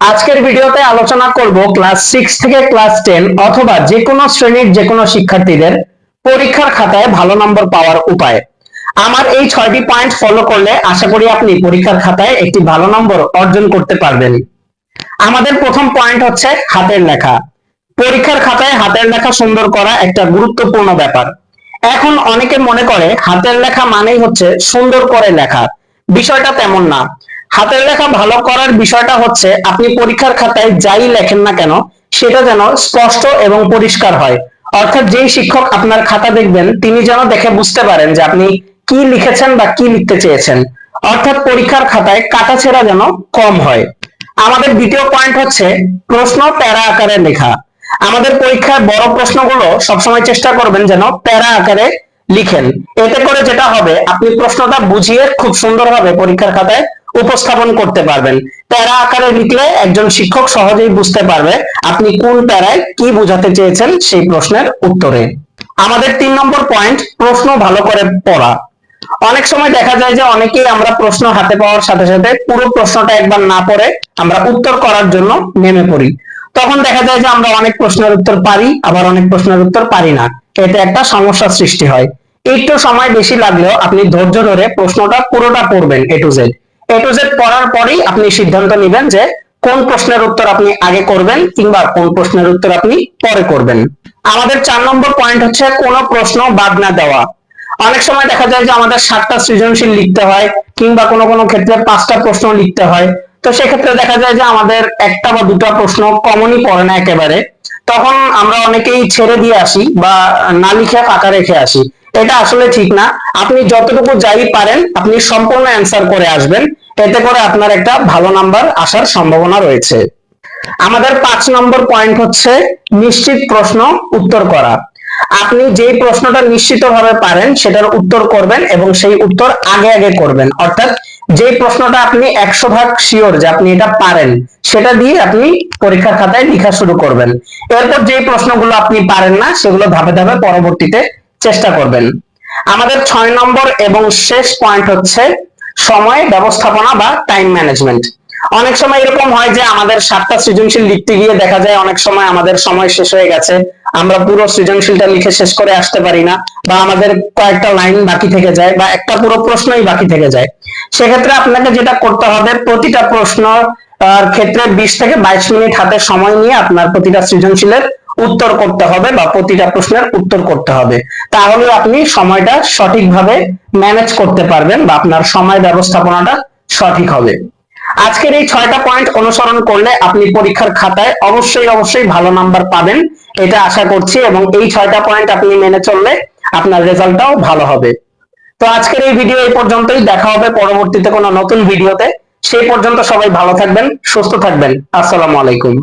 আজকের ভিডিওতে আলোচনা করব ক্লাস সিক্স থেকে ক্লাস টেন অথবা যে কোনো শ্রেণির যে কোনো শিক্ষার্থীদের পরীক্ষার খাতায় ভালো নম্বর পাওয়ার উপায়। আমার এই ছয়টি পয়েন্ট ফলো করলে আশা করি আপনি পরীক্ষার খাতায় একটি ভালো নম্বর অর্জন করতে পারবেন। আমাদের প্রথম পয়েন্ট হচ্ছে হাতের লেখা। পরীক্ষার খাতায় হাতের লেখা সুন্দর করা একটা গুরুত্বপূর্ণ ব্যাপার। এখন অনেকে মনে করে হাতের লেখা মানেই হচ্ছে সুন্দর করে লেখা। বিষয়টা তেমন না। হাতের লেখা ভালো করার বিষয়টা হচ্ছে, আপনি পরীক্ষার খাতায় যাই লেখেন না কেন, সেটা যেন স্পষ্ট এবং পরিষ্কার হয়। অর্থাৎ যেই শিক্ষক আপনার খাতা দেখবেন, তিনি যেন দেখে বুঝতে পারেন যে আপনি কি লিখেছেন বা কি লিখতে চেয়েছেন। অর্থাৎ পরীক্ষার খাতায় কাটা ছেঁড়া যেন কম হয়। আমাদের দ্বিতীয় পয়েন্ট হচ্ছে প্রশ্ন প্যারা আকারে লেখা। আমাদের পরীক্ষার বড় প্রশ্নগুলো সবসময় চেষ্টা করবেন যেন প্যারা আকারে লিখেন। এতে করে যেটা হবে, আপনি প্রশ্নটা বুঝিয়ে খুব সুন্দরভাবে পরীক্ষার খাতায় উপস্থাপন করতে পারবেন। প্যারা আকারে লিখলে একজন শিক্ষক সহজেই বুঝতে পারবে আপনি কোন প্যারায় কি বোঝাতে চেয়েছেন সেই প্রশ্নের উত্তরে। আমাদের তিন নম্বর পয়েন্ট প্রশ্ন ভালো করে পড়া। অনেক সময় দেখা যায় যে অনেকেই আমরা প্রশ্ন হাতে পাওয়ার সাথে সাথে পুরো প্রশ্নটা একবার না পড়ে আমরা উত্তর করার জন্য নেমে পড়ি। তখন দেখা যায় যে আমরা অনেক প্রশ্নের উত্তর পারি, আবার অনেক প্রশ্নের উত্তর পারি না। এতে একটা সমস্যার সৃষ্টি হয়। একটু সময় বেশি লাগলেও আপনি ধৈর্য ধরে প্রশ্নটা পুরোটা পড়বেন A to Z A to Z পড়ার পরেই আপনি সিদ্ধান্ত নেবেন যে কোন প্রশ্নের উত্তর আপনি আগে করবেন কিংবা কোন প্রশ্নের উত্তর আপনি পরে করবেন। আমাদের চার নম্বর পয়েন্ট হচ্ছে কোন প্রশ্ন বাদ না দেওয়া। অনেক সময় দেখা যায় যে আমাদের সাতটা সৃজনশীল লিখতে হয় কিংবা কোনো কোনো ক্ষেত্রে পাঁচটা প্রশ্ন লিখতে হয়। তো সেক্ষেত্রে দেখা যায় যে আমাদের একটা বা দুটো প্রশ্ন কমনই পড়ে না একেবারে। তখন আমরা অনেকেই ছেড়ে দিয়ে আসি বা না লিখে ফাঁকা রেখে আসি। এটা আসলে ঠিক না। আপনি যতটুকু যাই পারেন, আপনি সম্পূর্ণ অ্যান্সার করে আসবেন। এতে করে আপনার একটা ভালো নাম্বার আসার সম্ভাবনা রয়েছে। আমাদের পাঁচ নম্বর পয়েন্ট হচ্ছে নিশ্চিত প্রশ্ন উত্তর করা। আপনি যেই প্রশ্নটা নিশ্চিতভাবে পারেন, সেটার উত্তর করবেন এবং সেই উত্তর আগে আগে করবেন। অর্থাৎ যে প্রশ্নটা আপনি একশো ভাগ শিওর যে আপনি এটা পারেন, সেটা দিয়ে আপনি পরীক্ষার খাতায় লেখা শুরু করবেন। এরপর যে প্রশ্নগুলো আপনি পারেন না, সেগুলো ধাপে ধাপে পরবর্তীতে চেষ্টা করবেন। আমাদের ছয় নম্বর এবং শেষ পয়েন্ট হচ্ছে সময়, ব্যবস্থাপনা বা টাইম ম্যানেজমেন্ট অনেক সময় এরকম হয় যে আমাদের সাতটা সৃজনশীল লিখতে গিয়ে দেখা যায়, অনেক সময় আমাদের সময় শেষ হয়ে গেছে, আমরা পুরো সৃজনশীলটা লিখে শেষ করে আসতে পারি না বা আমাদের কয়েকটা লাইন বাকি থেকে যায় বা একটা পুরো প্রশ্নই বাকি থেকে যায়। সেক্ষেত্রে আপনাকে যেটা করতে হবে, প্রতিটা প্রশ্ন ক্ষেত্রে বিশ থেকে বাইশ মিনিট হাতে সময় নিয়ে আপনার প্রতিটা সৃজনশীলের উত্তর করতে হবে বা প্রতিটা প্রশ্নের উত্তর করতে হবে। তাহলে আপনি সময়টা সঠিকভাবে ম্যানেজ করতে পারবেন বা আপনার সময় ব্যবস্থাপনাটা সঠিক হবে। আজকের এই ছয়টা পয়েন্ট অনুসরণ করলে আপনি পরীক্ষার খাতায় অবশ্যই অবশ্যই ভালো নাম্বার পাবেন। এটা আশা করছি এবং এই ছয়টা পয়েন্ট আপনি মেনে চললে আপনার রেজাল্টটাও ভালো হবে। তো আজকের এই ভিডিও এই পর্যন্তই। দেখা হবে পরবর্তীতে কোনো নতুন ভিডিওতে সেই পর্যন্ত সবাই ভালো থাকবেন, সুস্থ থাকবেন। আসসালামু আলাইকুম।